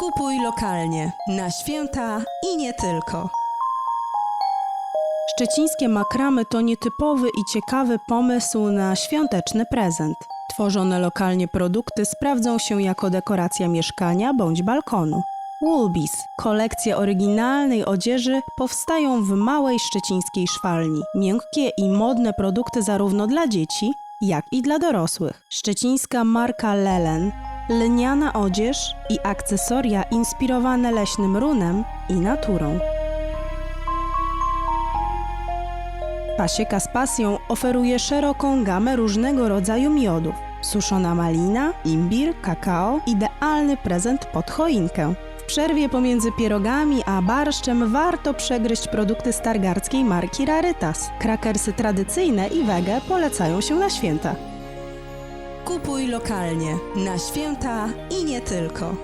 Kupuj lokalnie, na święta i nie tylko. Szczecińskie makramy to nietypowy i ciekawy pomysł na świąteczny prezent. Tworzone lokalnie produkty sprawdzą się jako dekoracja mieszkania bądź balkonu. Woolbies, kolekcje oryginalnej odzieży powstają w małej szczecińskiej szwalni. Miękkie i modne produkty zarówno dla dzieci, jak i dla dorosłych. Szczecińska marka Lelen, lniana odzież i akcesoria inspirowane leśnym runem i naturą. Pasieka z pasją oferuje szeroką gamę różnego rodzaju miodów. Suszona malina, imbir, kakao idealny prezent pod choinkę. W przerwie pomiędzy pierogami a barszczem warto przegryźć produkty stargardzkiej marki Rarytas. Krakersy tradycyjne i wege polecają się na święta. Kupuj lokalnie, na święta i nie tylko.